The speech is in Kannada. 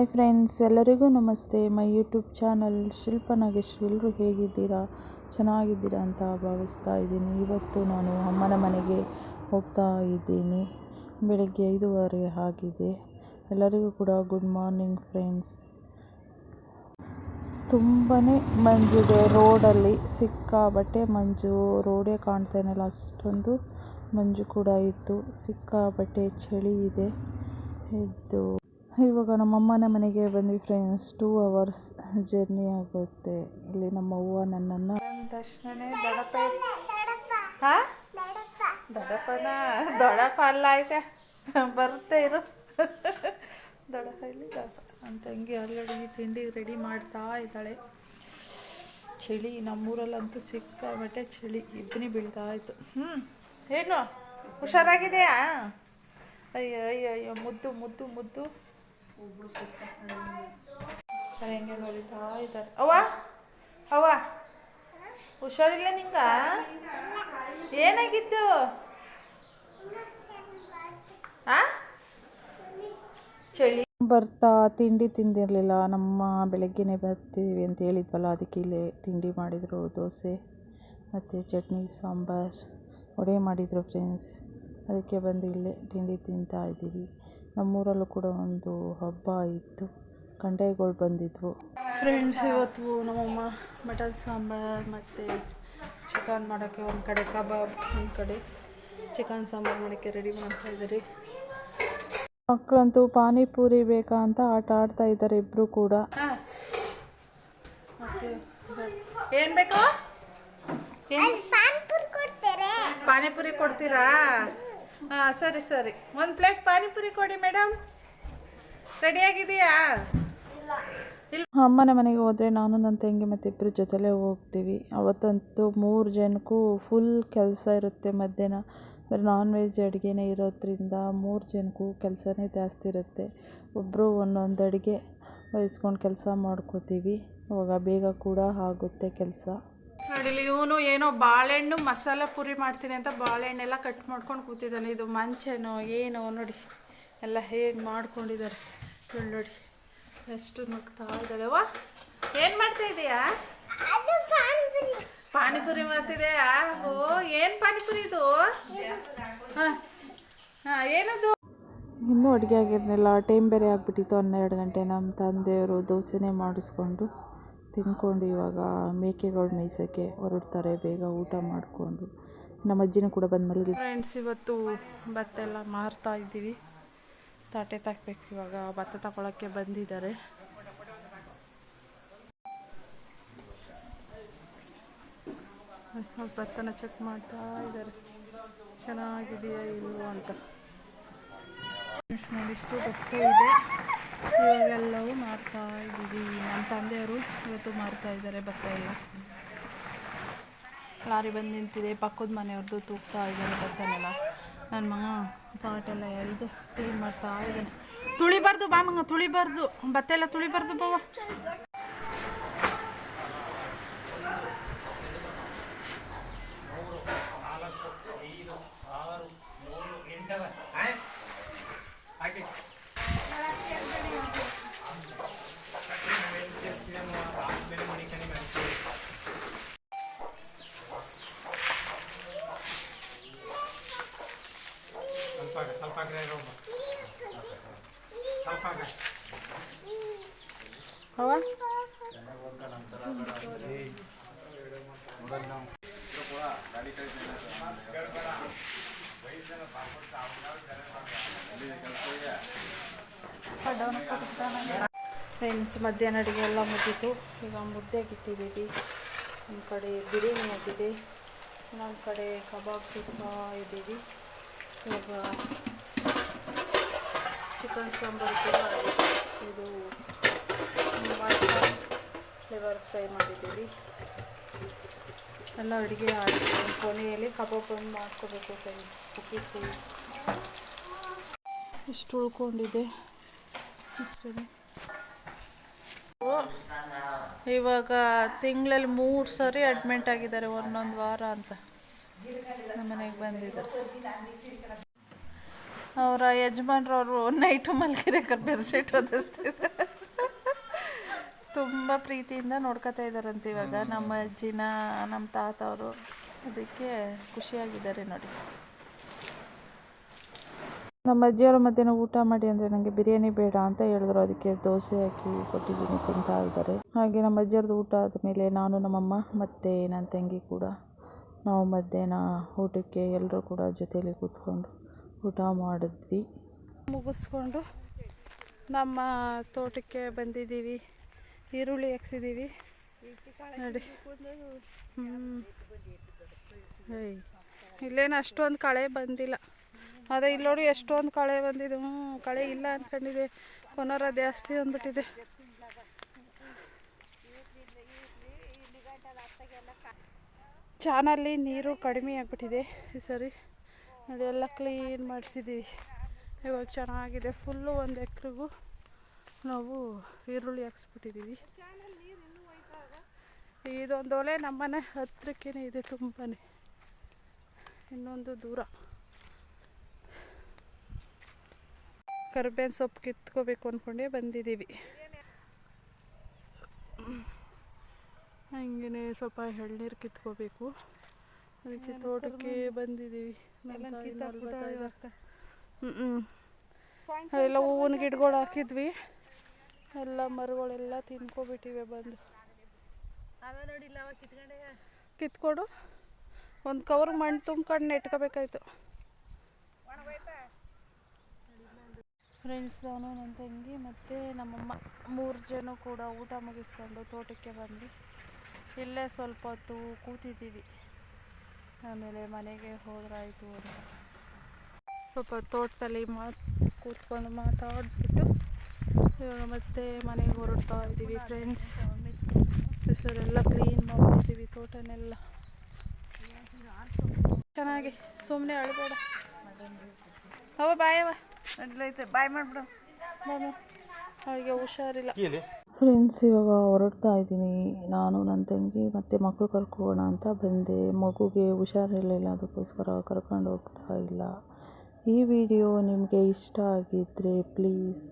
ಹಾಯ್ ಫ್ರೆಂಡ್ಸ್, ಎಲ್ಲರಿಗೂ ನಮಸ್ತೆ. My YouTube channel Shilpa Nagesh. ಎಲ್ಲರೂ ಹೇಗಿದ್ದೀರಾ? ಚೆನ್ನಾಗಿದ್ದೀರಾ ಅಂತ ಭಾವಿಸ್ತಾ ಇದ್ದೀನಿ. ಇವತ್ತು ನಾನು ಅಮ್ಮನ ಮನೆಗೆ ಹೋಗ್ತಾ ಇದ್ದೀನಿ. ಬೆಳಗ್ಗೆ ಐದೂವರೆ ಆಗಿದೆ. ಎಲ್ಲರಿಗೂ ಕೂಡ ಗುಡ್ ಮಾರ್ನಿಂಗ್ ಫ್ರೆಂಡ್ಸ್. ತುಂಬಾ ಮಂಜಿದೆ ರೋಡಲ್ಲಿ ಸಿಕ್ಕಾಬಟ್ಟೆ ಮಂಜು ರೋಡೇ ಕಾಣ್ತಾಯಿಲ್ಲ. ಅಷ್ಟೊಂದು ಮಂಜು ಕೂಡ ಇತ್ತು. ಸಿಕ್ಕಾಬಟ್ಟೆ ಚಳಿ ಇದೆ. ಇದು ಇವಾಗ ನಮ್ಮ ಅಮ್ಮನ ಮನೆಗೆ ಬಂದ್ವಿ ಫ್ರೆಂಡ್ಸ್ ಟೂ ಅವರ್ಸ್ ಜರ್ನಿ ಆಗುತ್ತೆ. ಇಲ್ಲಿ ನಮ್ಮ ಅವ್ವ ನನ್ನನ್ನು ತಕ್ಷಣನೇ ದಡಪ ಹಾ? ದಡಪನ? ದೊಡಪ ಅಲ್ಲ ಐತೆ. ಬರುತ್ತೆ ಇರು. ದಡಪ ಇಲ್ಲಿ ದಡಪ. ಅಂತಂಗಿ ತಂಗಿ ಆಲ್ರೆಡಿ ತಿಂಡಿ ರೆಡಿ ಮಾಡ್ತಾ ಇದ್ದಾಳೆ. ಚಳಿ ನಮ್ಮೂರಲ್ಲಂತೂ ಸಿಕ್ಕಾಬಟ್ಟೆ ಚಳಿ. ಇಬ್ಬನಿ ಬೀಳ್ತಾ ಇತ್ತು. ಹ್ಞೂ ಏನು? ಹುಷಾರಾಗಿದೆಯಾ? ಅಯ್ಯೋ ಅಯ್ಯೋ ಅಯ್ಯೋ. ಮುದ್ದು ಮುದ್ದು ಮುದ್ದು. ಹೆಂಗೆ ಬರೀತಾ ಇದ್ದಾರೆ. ಅವ್ವ? ಅವ್ವ? ಹುಷಾರಿಲ್ಲ ನಿಂಗ? ಏನಾಗಿದ್ದು? ಚಳಿ. ಬರ್ತಾ ತಿಂಡಿ ತಿಂದಿರಲಿಲ್ಲ. ನಮ್ಮ ಬೆಳಗ್ಗೆನೆ ಬರ್ತೀವಿ ಅಂತ ಹೇಳಿದ್ವಲ್ಲ ಅದಕ್ಕೆ ಇಲ್ಲೇ ತಿಂಡಿ ಮಾಡಿದರು ದೋಸೆ ಮತ್ತು ಚಟ್ನಿ ಸಾಂಬಾರ್ ವಡೆ ಮಾಡಿದರು ಫ್ರೆಂಡ್ಸ್ ಅದಕ್ಕೆ ಬಂದು ಇಲ್ಲೇ ತಿಂಡಿ ತಿಂತಾ ಇದ್ದೀವಿ. ನಮ್ಮೂರಲ್ಲೂ ಕೂಡ ಒಂದು ಹಬ್ಬ ಇತ್ತು. ಕಂಡೈಗಳು ಬಂದಿದ್ವು. ಫ್ರೆಂಡ್ಸ್ ಇವತ್ತು ನಮ್ಮಮ್ಮ ಮಟನ್ ಸಾಂಬಾರು ಮತ್ತು ಚಿಕನ್ ಮಾಡೋಕ್ಕೆ ಒಂದು ಕಡೆ ಕಬಾಬ್ ಒಂದು ಕಡೆ ಚಿಕನ್ ಸಾಂಬಾರು ಮಾಡೋಕ್ಕೆ ರೆಡಿ ಮಾಡ್ತಾ ಇದ್ದಾರೆ. ಮಕ್ಕಳಂತೂ ಪಾನಿಪುರಿ ಬೇಕಾ ಅಂತ ಆಟ ಆಡ್ತಾ ಇದ್ದಾರೆ ಇಬ್ಬರು ಕೂಡ. ಏನು ಬೇಕು? ಪಾನಿಪುರಿ ಕೊಡ್ತೀರಾ? ಹಾಂ, ಸರಿ ಸರಿ. ಒಂದು ಪ್ಲೇಟ್ ಪಾನಿಪುರಿ ಕೊಡಿ ಮೇಡಮ್ ರೆಡಿಯಾಗಿದೆಯಾ ಅಮ್ಮನ ಮನೆಗೆ ಹೋದರೆ ನಾನು, ನನ್ನ ತಂಗಿ ಮತ್ತು ಇಬ್ಬರು ಜೊತೆಲೇ ಹೋಗ್ತೀವಿ. ಅವತ್ತಂತೂ ಮೂರು ಜನಕ್ಕೂ ಫುಲ್ ಕೆಲಸ ಇರುತ್ತೆ ಮಧ್ಯಾಹ್ನ. ಬರೀ ನಾನ್ ವೆಜ್ ಅಡುಗೆನೇ ಇರೋದ್ರಿಂದ ಮೂರು ಜನಕ್ಕೂ ಕೆಲಸನೇ ಜಾಸ್ತಿ ಇರುತ್ತೆ. ಒಬ್ಬರು ಒಂದೊಂದು ಅಡುಗೆ ವಹಿಸ್ಕೊಂಡು ಕೆಲಸ ಮಾಡ್ಕೋತೀವಿ. ಅವಾಗ ಬೇಗ ಕೂಡ ಆಗುತ್ತೆ ಕೆಲಸ. ನೋಡಿಲಿ ಇವನು ಏನೋ ಬಾಳೆಹಣ್ಣು ಮಸಾಲ ಪುರಿ ಮಾಡ್ತೀನಿ ಅಂತ ಬಾಳೆಹಣ್ಣೆಲ್ಲ ಕಟ್ ಮಾಡ್ಕೊಂಡು ಕೂತಿದ್ದಾನೆ. ಇದು ಮಂಚನೋ ಏನೋ ನೋಡಿ. ಎಲ್ಲ ಹೇಗೆ ಮಾಡ್ಕೊಂಡಿದ್ದಾರೆ. ನೋಡಿ ನೋಡಿ. ಎಷ್ಟು ನಗ್ತಾ ಇದ್ದಾಳೆ. ವಾ ಏನು ಮಾಡ್ತಾ ಇದೆಯಾ? ಪಾನಿಪುರಿ ಮಾಡ್ತಿದೆಯಾ? ಓ ಏನು ಪಾನಿಪುರಿ ಇದು? ಹಾಂ ಹಾಂ ಏನದು? ಇನ್ನೂ ಅಡುಗೆ ಆಗಿರಲಿಲ್ಲ. ಟೈಮ್ ಬೇರೆ ಆಗಿಬಿಟ್ಟಿತ್ತು. ಹನ್ನೆರಡು ಗಂಟೆ ನಮ್ಮ ತಂದೆಯವರು ದೋಸೆನೇ ಮಾಡಿಸ್ಕೊಂಡು ತಿನ್ಕೊಂಡು ಇವಾಗ ಮೇಕೆಗಳು ಮೇಯ್ಸೋಕ್ಕೆ ಹೊರಡ್ತಾರೆ, ಬೇಗ ಊಟ ಮಾಡಿಕೊಂಡು. ನಮ್ಮ ಅಜ್ಜಿನೂ ಕೂಡ ಬಂದು ಮಲಗಿ ಫ್ರೆಂಡ್ಸ್ ಇವತ್ತು ಭತ್ತ ಎಲ್ಲ ಮಾರ್ತಾ ಇದ್ದೀವಿ. ತಾಟೆ ತಾಕ್ಬೇಕು ಇವಾಗ, ಭತ್ತ ತಗೊಳಕ್ಕೆ ಬಂದಿದ್ದಾರೆ. ಭತ್ತನ ಚೆಕ್ ಮಾಡ್ತಾ ಇದ್ದಾರೆ. ಚೆನ್ನಾಗಿದೆಯಾ ಇಲ್ವೋ ಅಂತ. ಇಷ್ಟು ಭತ್ತ ಇದೆ. ಇವಾಗೆಲ್ಲವೂ ಮಾರ್ತಾ ತಂದೆಯವರು ಇವತ್ತು ಮಾರ್ತಾ ಇದ್ದಾರೆ ಭತ್ತ ಎಲ್ಲ ಲಾರಿ ಬಂದು ನಿಂತಿದೆ, ಪಕ್ಕದ ಮನೆಯವ್ರದ್ದು ತೂಗ್ತಾ ಇದ್ದಾರೆ ಭತ್ತನೆಲ್ಲ ನನ್ನ ಮಗ ಪಾಟೆಲ್ಲ ಎಳೆದು ಕ್ಲೀನ್ ಮಾಡ್ತಾ ಇದ್ದಾನೆ. ತುಳಿಬಾರ್ದು ಬಾ ಮಂಗ, ತುಳಿಬಾರ್ದು. ಭತ್ತ ಎಲ್ಲ ತುಳಿಬಾರ್ದು ಬಾವ ಫ್ರೆಂಡ್ಸ್, ಮಧ್ಯಾಹ್ನ ಅಡುಗೆ ಎಲ್ಲ ಮುಗಿತು. ಈಗ ಮುದ್ದೆಗೆ ಇಟ್ಟಿದ್ದೀವಿ. ನಮ್ಮ ಕಡೆ ಬಿರಿಯಾನಿ ಆಗಿದೆ. ನಮ್ಮ ಕಡೆ ಕಬಾಬ್ ಸುತ್ತಾ ಇದ್ದೀವಿ. ಇವಾಗ ಚಿಕನ್ ಸಾಂಬಾರು ಕೂಡ. ಇದು ಫ್ಲೇವರ್ ಫ್ರೈ ಮಾಡಿದ್ದೀವಿ. ಎಲ್ಲ ಅಡುಗೆ ಆಯಿತು. ಕೊನೆಯಲ್ಲಿ ಕಬಾಬ್ ಒಂದು ಮಾಡ್ಕೋಬೇಕು ಫ್ರೆಂಡ್ಸ್ ಉಪ್ಪಿಟ್ಟು ಇಷ್ಟು ಉಳ್ಕೊಂಡಿದೆ. ಇವಾಗ ತಿಂಗಳಲ್ಲಿ ಮೂರು ಸರಿ ಅಡ್ಮಿಂಟ್ ಆಗಿದ್ದಾರೆ. ಒಂದೊಂದು ವಾರ ಅಂತ. ನಮ್ಮನೆಗೆ ಬಂದಿದ್ದಾರೆ. ಅವರ ಯಜಮಾನ್ರು ಅವರು ನೈಟು ಮಲ್ಗಿರಕ್ಕೆ ಬೆಡ್ಶೀಟ್ ಓದಿಸ್ತಿದ್ರು ತುಂಬ ಪ್ರೀತಿಯಿಂದ ನೋಡ್ಕೋತಾ ಇದ್ದಾರಂತ ಇವಾಗ. ನಮ್ಮ ಅಜ್ಜಿನ ನಮ್ಮ ತಾತ ಅವರು ಅದಕ್ಕೆ ಖುಷಿಯಾಗಿದ್ದಾರೆ ನೋಡಿ. ನಮ್ಮ ಅಜ್ಜಿಯವರು ಮಧ್ಯಾಹ್ನ ಊಟ ಮಾಡಿ ಅಂದರೆ ನನಗೆ ಬಿರಿಯಾನಿ ಬೇಡ ಅಂತ ಹೇಳಿದ್ರು. ಅದಕ್ಕೆ ದೋಸೆ ಹಾಕಿ ಕೊಟ್ಟಿದ್ದೀನಿ ತಿಂತಾ ಇದ್ದಾರೆ. ಹಾಗೆ ನಮ್ಮ ಅಜ್ಜಿಯವ್ರದ್ದು ಊಟ ಆದಮೇಲೆ ನಾನು ನಮ್ಮಮ್ಮ ಮತ್ತು ನನ್ನ ತಂಗಿ ಕೂಡ ನಾವು ಮಧ್ಯಾಹ್ನ ಊಟಕ್ಕೆ ಎಲ್ಲರೂ ಕೂಡ ಜೊತೆಯಲ್ಲಿ ಕೂತ್ಕೊಂಡು ಊಟ ಮಾಡಿದ್ವಿ. ಮುಗಿಸ್ಕೊಂಡು ನಮ್ಮ ತೋಟಕ್ಕೆ ಬಂದಿದ್ದೀವಿ. ಈರುಳ್ಳಿ ಹಾಕ್ಸಿದ್ದೀವಿ ನೋಡಿ. ಇಲ್ಲೇನು ಅಷ್ಟೊಂದು ಕಳೆ ಬಂದಿಲ್ಲ. ಅದೇ ಇಲ್ಲಿ ನೋಡಿ ಎಷ್ಟೊಂದು ಕಳೆ ಬಂದಿದೆ. ಹ್ಞೂ ಕಳೆ ಇಲ್ಲ ಅಂದ್ಕೊಂಡಿದ್ದೆ ಕೊನರ ಜಾಸ್ತಿ ಅಂದ್ಬಿಟ್ಟಿದೆ. ಚಾನಲ್ಲಿ ನೀರು ಕಡಿಮೆ ಆಗಿಬಿಟ್ಟಿದೆ ಈ ಸರಿ. ನೋಡಿ, ಎಲ್ಲ ಕ್ಲೀನ್ ಮಾಡಿಸಿದ್ದೀವಿ ಇವಾಗ ಚೆನ್ನಾಗಿದೆ. ಫುಲ್ಲು ಒಂದು ಎಕ್ರೆಗೂ ನಾವು ಈರುಳ್ಳಿ ಹಾಕ್ಸ್ಬಿಟ್ಟಿದ್ದೀವಿ ಇದೊಂದು ಒಲೆ ನಮ್ಮನೆ ಹತ್ತಿರಕ್ಕೇ ಇದೆ ತುಂಬಾ ಇನ್ನೊಂದು ದೂರ. ಕರ್ಬೇವಿನ ಸೊಪ್ಪು ಕಿತ್ಕೋಬೇಕು ಅಂದ್ಕೊಂಡೆ ಬಂದಿದ್ದೀವಿ. ಹಂಗೆ ಸ್ವಲ್ಪ ಎಳ್ನೀರು ಕಿತ್ಕೋಬೇಕು. ಅದಕ್ಕೆ ತೋಟಕ್ಕೆ ಬಂದಿದ್ದೀವಿ. ನಮ್ಮ ತಾಯಿ ನಲ್ವತ್ತ ಇದ್ದಾರೆ. ಹ್ಞೂ ಹ್ಞೂ ಎಲ್ಲ ಹೂವಿನ ಗಿಡಗಳು ಹಾಕಿದ್ವಿ. ಎಲ್ಲ ಮರಗಳೆಲ್ಲ ತಿನ್ಕೊಬಿಟ್ಟಿವೆ ಬಂದು. ಕಿತ್ಕೊಡು ಒಂದು ಕವರ್ ಮಣ್ಣು ತುಂಬ್ಕೊಂಡು ನೆಟ್ಕೋಬೇಕಾಯ್ತು. ಫ್ರೆಂಡ್ಸ್ ನಾನು ನನ್ನ ತಂಗಿ ಮತ್ತು ನಮ್ಮಮ್ಮ ಮೂರು ಜನ ಕೂಡ ಊಟ ಮುಗಿಸ್ಕೊಂಡು ತೋಟಕ್ಕೆ ಬಂದು ಇಲ್ಲೇ ಸ್ವಲ್ಪ ಹೊತ್ತು ಕೂತಿದ್ದೀವಿ. ಆಮೇಲೆ ಮನೆಗೆ ಹೋದ್ರಾಯಿತು ಅಂತ. ಸ್ವಲ್ಪ ತೋಟದಲ್ಲಿ ಮಾತು ಕೂತ್ಕೊಂಡು ಮಾತಾಡ್ಬಿಟ್ಟು ಇವಾಗ ಮತ್ತೆ ಮನೆಗೆ ಹೊರಡ್ತಾ ಇದ್ದೀವಿ ಫ್ರೆಂಡ್ಸ್ ಹೆಸರೆಲ್ಲ ಕ್ಲೀನ್ ಮಾಡ್ತೀವಿ ತೋಟನೆಲ್ಲ. ಚೆನ್ನಾಗಿ ಸುಮ್ಮನೆ ಅಳ್ಬೇಡ. ಅವ ಬಾಯವ ಬಾಯ್ ಮಾಡ್ಬಿಡು. ಅವಳಿಗೆ ಹುಷಾರಿಲ್ಲ. ಫ್ರೆಂಡ್ಸ್ ಇವಾಗ ಹೊರಡ್ತಾ ಇದ್ದೀನಿ. ನಾನು ನನ್ನ ತಂಗಿ ಮತ್ತು ಮಕ್ಕಳು ಕರ್ಕೋಣ ಅಂತ ಬಂದೆ. ಮಗುಗೆ ಹುಷಾರಿರಲಿಲ್ಲ ಅದಕ್ಕೋಸ್ಕರ ಕರ್ಕೊಂಡು ಹೋಗ್ತಾ ಇಲ್ಲ. ಈ ವಿಡಿಯೋ ನಿಮಗೆ ಇಷ್ಟ ಆಗಿದ್ದರೆ ಪ್ಲೀಸ್